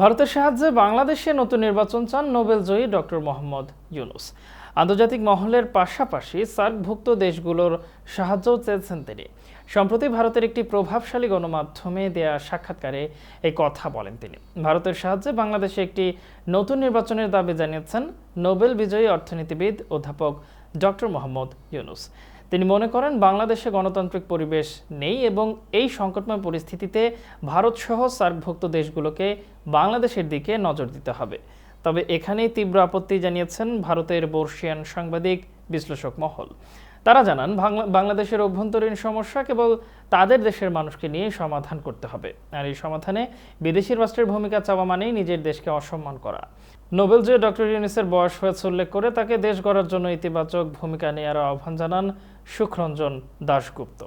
ভারতের সাহায্যে বাংলাদেশে নতুন নির্বাচন চান নোবেলজয়ী ডক্টর মোহাম্মদ ইউনুস। আন্তর্জাতিক মহলের পাশাপাশি সার্কভুক্ত দেশগুলোর সাহায্যও চেয়েছেন তিনি। সম্প্রতি ভারতের একটি প্রভাবশালী গণমাধ্যমে দেয়া সাক্ষাৎকারে এই কথা বলেন তিনি। ভারতের সাহায্যে বাংলাদেশে একটি নতুন নির্বাচনের দাবি জানিয়েছেন নোবেল বিজয়ী অর্থনীতিবিদ অধ্যাপক ডক্টর মোহাম্মদ ইউনুস। তিনি মনে করেন বাংলাদেশে গণতান্ত্রিক পরিবেশ নেই এবং এই সংকটময় পরিস্থিতিতে ভারতসহ সার্কভুক্ত দেশগুলোকে বাংলাদেশের দিকে নজর দিতে হবে। তবে এখানেই তীব্র আপত্তি জানিয়েছেন ভারতের বর্ষিয়ান সাংবাদিক, বিশ্লেষক মহল। তারা জানান বাংলাদেশের অভ্যন্তরীণ সমস্যা কেবল তাদের দেশের মানুষকে নিয়ে সমাধান করতে হবে। আর এই সমাধানে বিদেশি রাষ্ট্রের ভূমিকা চাওয়া মানেই নিজের দেশকে অসম্মান করা। নোবেল জয় ডক্টর ইউনিসের বয়স হয়েছে উল্লেখ করে তাকে দেশ গড়ার জন্য ইতিবাচক ভূমিকা নেওয়ার আহ্বান জানান সুখরঞ্জন দাশগুপ্ত।